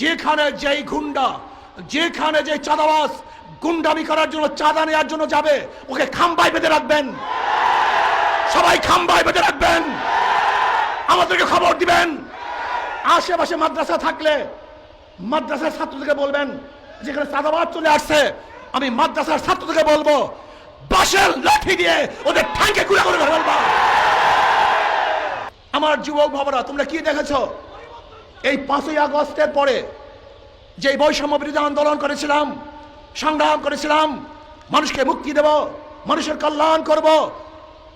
যেখানে যেই গুন্ডা, যেখানে যে চাঁদাবাস গুন্ডামি করার জন্য, চাঁদা নেওয়ার জন্য যাবে, ওকে খাম্বায় বেঁধে রাখবেন। সবাই খাম্বায় বেঁধে রাখবেন। আমাদেরকে খবর দিবেন। আশেপাশে মাদ্রাসা থাকলে মাদ্রাসার ছাত্রদেরকে বলবেন, যেখানে চাঁদাবাদ চলে আসছে, আমি মাদ্রাসার ছাত্রদেরকে বলব বাসের লাঠি দিয়ে ওদের ঠ্যাঙ্কে কুড়ে করে ফেলবা। আমার যুবক ভাবরা, তোমরা কি দেখেছ? এই পাঁচই আগস্টের পরে যে বৈষম্য বিরোধী আন্দোলন করেছিলাম, সংগ্রাম করেছিলাম, মানুষকে মুক্তি দেব, মানুষের কল্যাণ করব,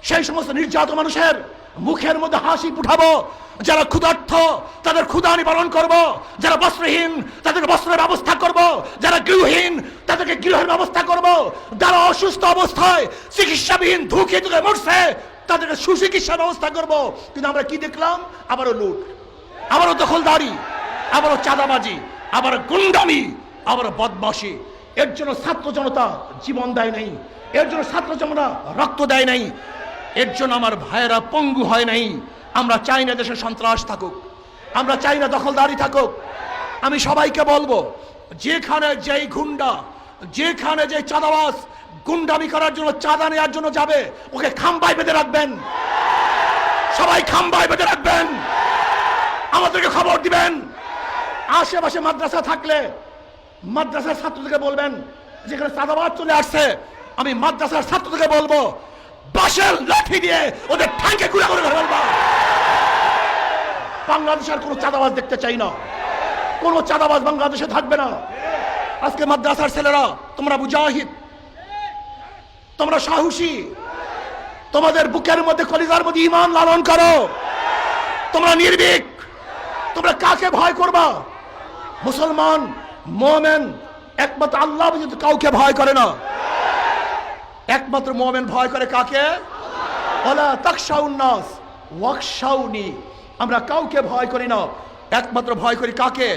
সেই সমস্ত নির্যাত মানুষের মুখের মধ্যে হাসি ফুটাবো, যারা ক্ষুধার্থ, তাদের ক্ষুধা নিবারণ করব, যারা বস্ত্রহীন, তাদেরকে বস্ত্রের ব্যবস্থা করব, যারা গৃহহীন, তাদেরকে গৃহের ব্যবস্থা করব, যারা অসুস্থ অবস্থায়, চিকিৎসাবিহীন, ধুকে ধুকে মরছে, তাদেরকে সুচিকিৎসার ব্যবস্থা করব। কিন্তু আমরা কি দেখলাম? আবারও লুট। আবারও দখলদারি, আবারও চাঁদাবাজি, আবার গুন্ডামি আবার বদমাসি এর জন্য ছাত্র জনতা জীবন দেয় নাই। এর জন্য ছাত্র জনতা রক্ত দেয় নাই। এর জন্য আমার ভাইয়েরা পঙ্গু হয় নাই। আমরা চাই না দেশে সন্ত্রাস থাকুক। আমরা চাই না দখলদারি থাকুক। আমি সবাইকে বলব, যেখানে যেই গুন্ডা, যেখানে যে চাঁদাবাস গুন্ডামি করার জন্য চাঁদা নেওয়ার জন্য যাবে, ওকে খাম্বায় বেঁধে রাখবেন। সবাই খাম্বায় বেঁধে রাখবেন। আমাদেরকে খবর দিবেন। আশেপাশে মাদ্রাসা থাকলে মাদ্রাসার ছাত্রদেরকে বলবেন, যেখানে চাঁদাবাদ চলে আসছে, আমি মাদ্রাসার ছাত্রদেরকে বলব বাসের লাঠি দিয়ে ওদের ঠ্যাঙ্কে কুড়ে করে ফেলবা। বাংলাদেশের কোনো চাঁদাবাজ দেখতে চাই না। কোনো চাঁদাবাজ বাংলাদেশে থাকবে না। আজকে মাদ্রাসার ছেলেরা, তোমরা মুজাহিদ, তোমরা সাহসী, তোমাদের বুকের মধ্যে কলিজার মধ্যে ইমান লালন করো। তোমরা নির্ভীক তোমরা কাকে ভয় করবা? মুসলমান, মোমেন, একমাত্র আল্লাহ ব্যতীত কাউকে ভয় করে না। একমাত্র মোমেন ভয় করে কাকে? আমরা কাউকে ভয় করি না। একমাত্র ভয় করি কাকে?